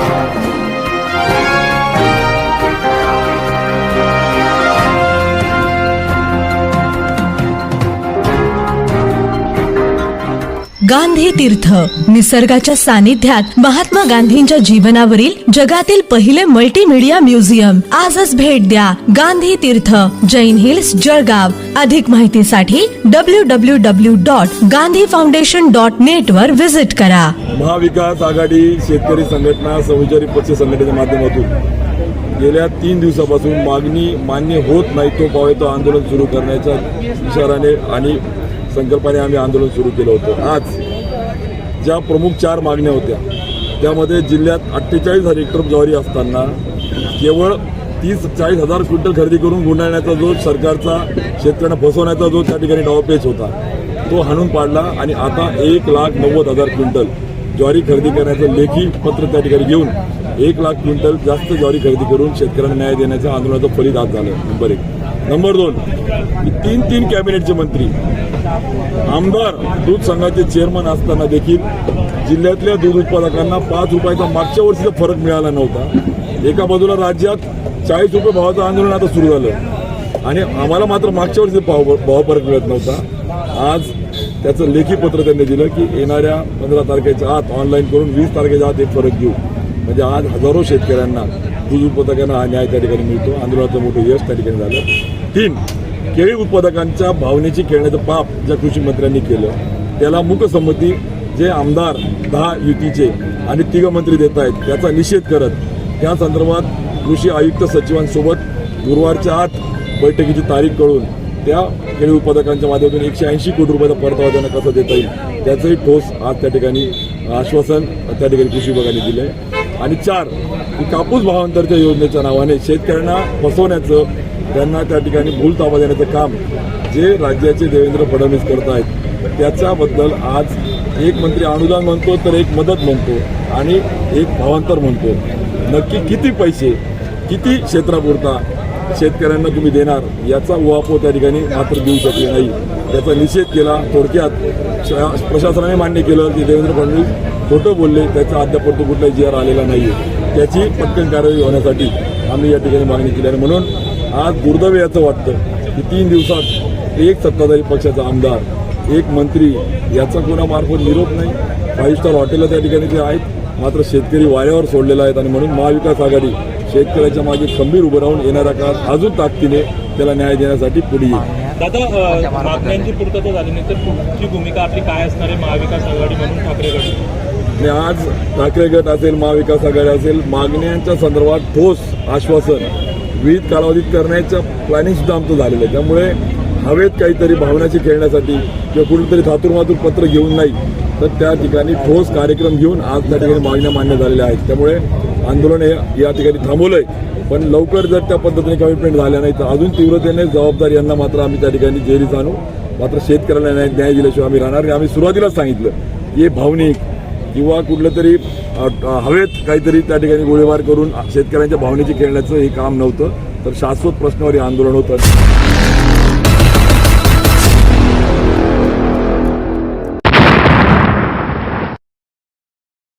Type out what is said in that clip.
Thank you. Gandhi तीर्थ. निसर्गाच्या सानिध्यात महात्मा गांधींच्या जीवनावरील जगातील पहिले मल्टीमीडिया म्युझियम आजच भेट द्या गांधी तीर्थ. जैन हिल्स जळगाव. अधिक माहितीसाठी W W W dot Gandhi foundation dot net वर व्हिजिट करा. महाविकास आघाडी शेतकरी संघटना सहचारी पक्ष संघटनेच्या माध्यमातून गेल्या तीन दिवसापासून मागणी मान्य होत नाही तो पावे तो आंदोलन सुरू करण्याच्या इशाराने आणि संकल्पाने आम्ही आंदोलन सुरू केलं होतं. आज ज्या प्रमुख चार मागण्या होत्या त्यामध्ये जिल्ह्यात अठ्ठेचाळीस हजार हेक्टर ज्वारी असताना केवळ तीस चाळीस हजार क्विंटल खरेदी करून गुंडाळण्याचा जो सरकारचा शेतकऱ्यांना फसवण्याचा जो त्या ठिकाणी डावपेच होता तो हाणून पाडला आणि आता एक लाख नव्वद हजार क्विंटल ज्वारी खरेदी करण्याचं लेखी पत्र त्या ठिकाणी घेऊन एक लाख क्विंटल जास्त ज्वारी खरेदी करून शेतकऱ्यांना न्याय देण्याचं आंदोलनाचं फलित आज झालं. नंबर एक नंबर दोन तीन तीन कॅबिनेटचे मंत्री. आमदार दूध संघाचे चेअरमन असताना देखील जिल्ह्यातल्या दूध उत्पादकांना पाच रुपयाचा मागच्या वर्षीचा फरक मिळाला नव्हता. एका बाजूला राज्यात चाळीस रुपये भावाचं आंदोलन आता सुरू झालं. आणि आम्हाला मात्र मागच्या वर्षी भाव भाव फरक मिळत नव्हता. आज त्याचं लेखी पत्र त्यांनी दिलं की येणाऱ्या पंधरा तारखेच्या आत ऑनलाईन करून वीस तारखेच्या आत एक फरक घेऊ. म्हणजे आज हजारो शेतकऱ्यांना दूध उत्पादकांना हा न्याय त्या ठिकाणी मिळतो. आंदोलनाचं मोठं यश त्या ठिकाणी झालं. तीन केळी उत्पादकांच्या भावनेची खेळण्याचं पाप ज्या कृषी मंत्र्यांनी केलं त्याला मुकसंमती जे आमदार दहा युतीचे आणि तिघ मंत्री देत आहेत त्याचा निषेध करत त्या संदर्भात कृषी आयुक्त सचिवांसोबत गुरुवारच्या आत बैठकीची तारीख कळून त्या केळी उत्पादकांच्या माध्यमातून एकशे ऐंशी कोटी रुपयाचा परतावा त्यांना कसा देता येईल त्याचंही ठोस आज त्या ठिकाणी आश्वासन त्या ठिकाणी कृषी विभागाने दिलं आहे आणि चार की कापूस भावांतरच्या योजनेच्या नावाने शेतकऱ्यांना फसवण्याचं त्यांना त्या ठिकाणी भूल ताबा देण्याचं काम जे राज्याचे देवेंद्र फडणवीस करत आहेत त्याच्याबद्दल आज एक मंत्री अनुदान म्हणतो तर एक मदत म्हणतो आणि एक भावांतर म्हणतो. नक्की किती पैसे किती क्षेत्रापुरता शेतकऱ्यांना तुम्ही देणार याचा उहापोह त्या ठिकाणी मात्र देऊ शकले नाही. त्याचा निषेध केला थोडक्यात प्रशासनाने मान्य केलं की देवेंद्र फडणवीस खोटं बोलले त्याचा अद्याप तो कुठलाही जी आर आलेला नाही त्याची पटकन कारवाई होण्यासाठी आम्ही या ठिकाणी मागणी केली आणि म्हणून आज दुर्दैव याचं वाटतं की तीन दिवसात एक सत्ताधारी पक्षाचा आमदार एक मंत्री याचा कोणामार्फत निरोप नाही. फाईव्ह स्टार हॉटेल त्या ठिकाणी ते आहेत. मात्र शेतकरी वाऱ्यावर सोडलेला आहेत आणि म्हणून महाविकास आघाडी शेतकऱ्याच्या मागे खंबीर उभं राहून येणाऱ्या काळात अजून ताकदीने त्याला न्याय देण्यासाठी पुढे येईल. दादा मागण्यांची पूर्तता झाली नाही तर तुमची भूमिका आपली काय असणार आहे महाविकास आघाडी म्हणून ठाकरे गट? आणि आज ठाकरे गट असेल महाविकास आघाडी असेल मागण्यांच्या संदर्भात ठोस आश्वासन विविध कालावधीत करण्याचं प्लॅनिंग सुद्धा आमचं झालेलं आहे. त्यामुळे हवेत काहीतरी भावनाची खेळण्यासाठी किंवा कुठेतरी थातुरमातूर पत्र घेऊन नाही तर त्या ठिकाणी ठोस कार्यक्रम घेऊन आज त्या ठिकाणी मागण्या मान्य झालेल्या आहेत. त्यामुळे आंदोलन हे या ठिकाणी थांबवलंय. पण लवकर जर त्या पद्धतीने कमिटमेंट झाल्या नाही तर अजून तीव्रतेने जबाबदार यांना मात्र आम्ही त्या ठिकाणी जेरीस आणू. मात्र शेतकऱ्याला न्याय न्याय दिल्याशिवाय आम्ही राहणार आणि आम्ही सुरुवातीलाच सांगितलं की भावनिक किंवा कुठलं तरी हवेत काहीतरी त्या ठिकाणी गोळीबार करून शेतकऱ्यांच्या भावनेची खेळण्याचं हे काम नव्हतं. तर शाश्वत प्रश्नावर हे आंदोलन होतं.